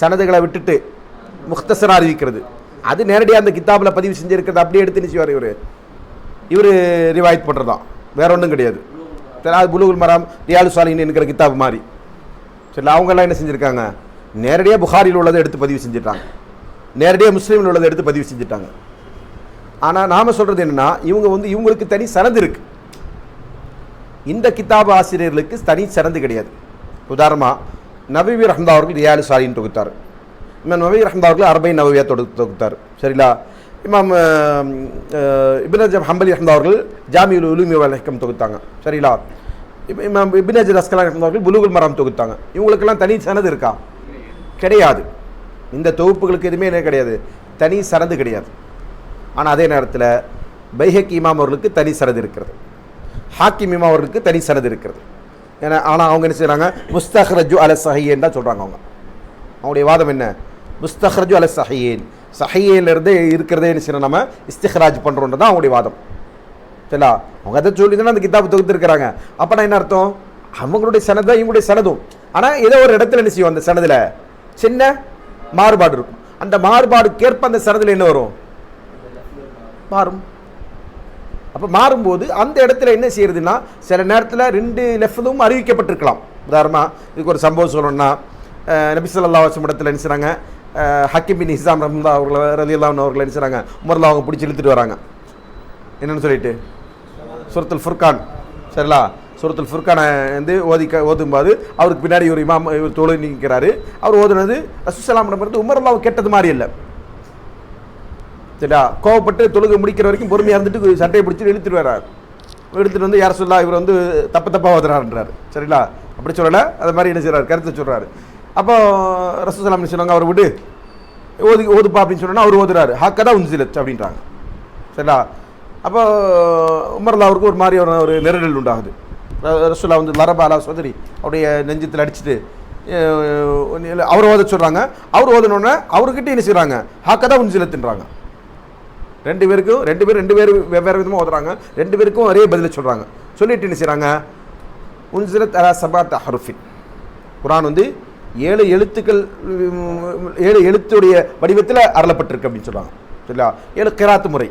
சனதுகளை விட்டுட்டு முக்தசரா அறிவிக்கிறது. அது நேரடியாக அந்த கித்தாபில் பதிவு செஞ்சுருக்கிறது. அப்படியே எடுத்து நிச்சயம் இவர்? இவர் ரிவாயத் பண்ணுறதான் வேற ஒன்றும் கிடையாது. சரி அது புலுகுல் மரம் ரியாலு சாலின் என்கிற கித்தாப் மாதிரி. சரி அவங்கெல்லாம் என்ன செஞ்சுருக்காங்க? நேரடியாக புகாரில் உள்ளதை எடுத்து பதிவு செஞ்சுட்டாங்க. நேரடியாக முஸ்லீமில் உள்ளதை எடுத்து பதிவு செஞ்சுட்டாங்க. ஆனால் நாம் சொல்கிறது என்னென்னா இவங்க வந்து இவங்களுக்கு தனி சனது இருக்குது இந்த கித்தாப் ஆசிரியர்களுக்கு தனி சனது கிடையாது. உதாரணமாக நபீவி ரஹ்மதா அவர்கள் ரியாலு சாலின்னு தொகுத்தார். இமாம் நபி ரஹ்மதா அவர்கள் அரபை நவவியா தொடு தொகுத்தார். சரிங்களா இமாம் அஹ், ஹம்பலி ரஹ்மதா அவர்கள் ஜாமியுல் உலுமி வலக்கம் தொகுத்தாங்க. சரிங்களா இமாம் இப்னு அஜர் அஸ்கலா ரஹ்மதா அவர்கள் புலுகுல் மரம் தொகுத்தாங்க. இவங்களுக்கெல்லாம் தனி சனது இருக்கா? கிடையாது. இந்த தொகுப்புகளுக்கு எதுவுமே என்ன கிடையாது? தனி சரது கிடையாது. ஆனால் அதே நேரத்தில் பைஹக் இமாம் அவர்களுக்கு தனி சரது இருக்கிறது. ஹாக்கிம் இமாம் அவர்களுக்கு தனி சனது இருக்கிறது. ஏன்னா ஆனால் அவங்க என்ன செய்கிறாங்க முஸ்தஹ்ரஜு அல சஹியேன் தான் சொல்கிறாங்க அவங்க. அவங்களுடைய வாதம் என்ன? முஸ்தஹ்ரஜு அல சஹியேன். சஹியேலேருந்து இருக்கிறதே என்ன செய்யணும் நம்ம? இஸ்திஹராஜ் பண்ணுறோன்றது தான் அவங்களுடைய வாதம். சரிங்களா? அவங்க அதை சொல்லி தானே அந்த கிதாப் தொகுத்துருக்கிறாங்க. அப்போனா என்ன அர்த்தம்? அவங்களுடைய சனது தான் இவங்களுடைய சனதும். ஆனால் ஏதோ ஒரு இடத்துல என்ன செய்யும் அந்த சனதில்? சின்ன மாறுபாடு இருக்கும். அந்த மாறுபாடுக்கேற்ப அந்த சனதில் என்ன வரும்? மாறும். அப்போ மாறும்போது அந்த இடத்துல என்ன செய்யறதுன்னா சில நேரத்தில் ரெண்டு லெஃப்தும் அறிவிக்கப்பட்டிருக்கலாம். உதாரணமாக இதுக்கு ஒரு சம்பவம் சொல்லணும்னா நபிசல்லா வசம் இடத்துல என்ன செய்றாங்க? அஹ், பின் ஹிசாம் ரம்லா அவர்களை ரலியல்லாஹு அவர்களை என்ன செய்றாங்க? உமர்ல அவங்க பிடிச்சி இழுத்துட்டு வராங்க. என்னென்னு சொல்லிட்டு? சுரத்துல் ஃபுர்கான். சரிங்களா சுரத்துல் ஃபுர்கானை வந்து ஓதி ஓதும்போது அவருக்கு பின்னாடி ஒரு இமாம் இவர் தோழி நிற்கிறாரு அவர் ஓதுனது ரசூசலாம் இருந்து உமர் அல்லாஹ் கெட்டது மாதிரி இல்லை. சரிடா கோவப்பட்டு தொழுகை முடிக்கிற வரைக்கும் பொறுமையாக இருந்துட்டு சட்டையை பிடிச்சி இழுத்துட்டு வர்றார். எடுத்துகிட்டு வந்து யார் சொல்லா இவர் வந்து தப்பு தப்பாக ஓதுறாருன்றாரு சரிங்களா? அப்படி சொல்லலை. அது மாதிரி என்ன செய்கிறார் கருத்தை சொல்கிறாரு அப்போ ரசூசலாம் என்ன சொல்லுவாங்க அவர் விடு. ஓது ஓதுப்பா அப்படின்னு சொன்னா அவர் ஓதுறாரு. ஹாக்கதா உன்சிலத் அப்படின்றாங்க. சரிங்களா? அப்போ உமர்லா அவருக்கு ஒரு மாதிரி ஒரு ஒரு நெருடல் உண்டாகுது. ர- ரசூலா வந்து லரபாலா சோதரி. அவருடைய நெஞ்சத்தில் அடிச்சுட்டு அவர் ஓத சொல்கிறாங்க அவர் ஓதணுன்னே அவர்கிட்ட என்ன செய்கிறாங்க ஹாக்கதா உன்சிலத்துன்றாங்க. ரெண்டு பேருக்கும் ரெண்டு பேரும் ரெண்டு பேர் வெவ்வேறு விதமாக ஓதுறாங்க. ரெண்டு பேருக்கும் ஒரே பதிலை சொல்கிறாங்க சொல்லிட்டு என்ன செய்கிறாங்க உன்சிலத் அலா சபாத் ஹருஃபின். குரான் வந்து ஏழு எழுத்துக்கள் ஏழு எழுத்துடைய வடிவத்தில் அருளப்பட்டிருக்கு அப்படின்னு சொல்கிறாங்க சரிங்களா ஏழு கிராத்து முறை.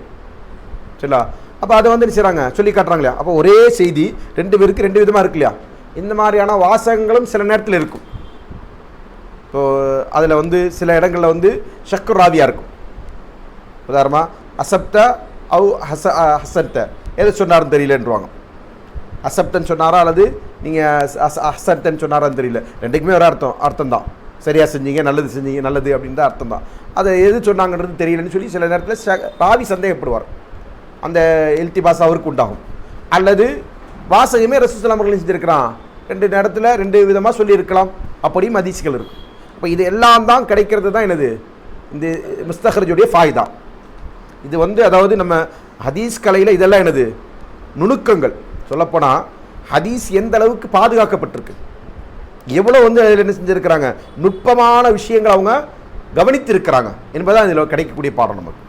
சரிங்களா அப்போ அதை வந்து என்ன செய்கிறாங்க சொல்லி காட்டுறாங்க இல்லையா? அப்போ ஒரே செய்தி ரெண்டு பேருக்கு ரெண்டு விதமாக இருக்கு இல்லையா? இந்த மாதிரியான வாசகங்களும் சில நேரத்தில் இருக்கும். இப்போ அதில் வந்து சில இடங்களில் வந்து ஷக்கு ராவியாக இருக்கும். உதாரணமாக அசப்த அவு ஹச அ- எது சொன்னார்னு தெரியலன்றவாங்க. அசப்தன் சொன்னாரா அல்லது நீங்கள் அசப்தன் சொன்னாரான்னு தெரியல. ரெண்டுக்குமே ஒரு அர்த்தம் அர்த்தம் தான் சரியாக செஞ்சீங்க நல்லது செஞ்சீங்க நல்லது அப்படின்னு தான் அர்த்தம் தான் அதை எது சொன்னாங்கன்றது தெரியலன்னு சொல்லி சில நேரத்தில் ச- ராவி சந்தேகப்படுவார். அந்த எழுத்திபாஸ் அவருக்கு உண்டாகும். அல்லது வாசகமே ரசூசலாம் அவர்கள் செஞ்சுருக்கிறான். ரெண்டு நேரத்தில் ரெண்டு விதமாக சொல்லியிருக்கலாம். அப்படியும் ஹதீஸ்கள் இருக்கும் அப்போ இது எல்லாம் தான் கிடைக்கிறது தான் என்னது? இந்த முஸ்தஹரஜுடைய ஃபாய்தான் இது வந்து அதாவது நம்ம ஹதீஸ் கலையில் இதெல்லாம் என்னது? நுணுக்கங்கள். சொல்லப்போனால் ஹதீஸ் எந்த அளவுக்கு பாதுகாக்கப்பட்டிருக்கு? எவ்வளோ வந்து அதில் என்ன செஞ்சுருக்கிறாங்க? நுட்பமான விஷயங்கள் அவங்க கவனித்திருக்கிறாங்க. என்பதான் இதில் கிடைக்கக்கூடிய பாடம் நமக்கு.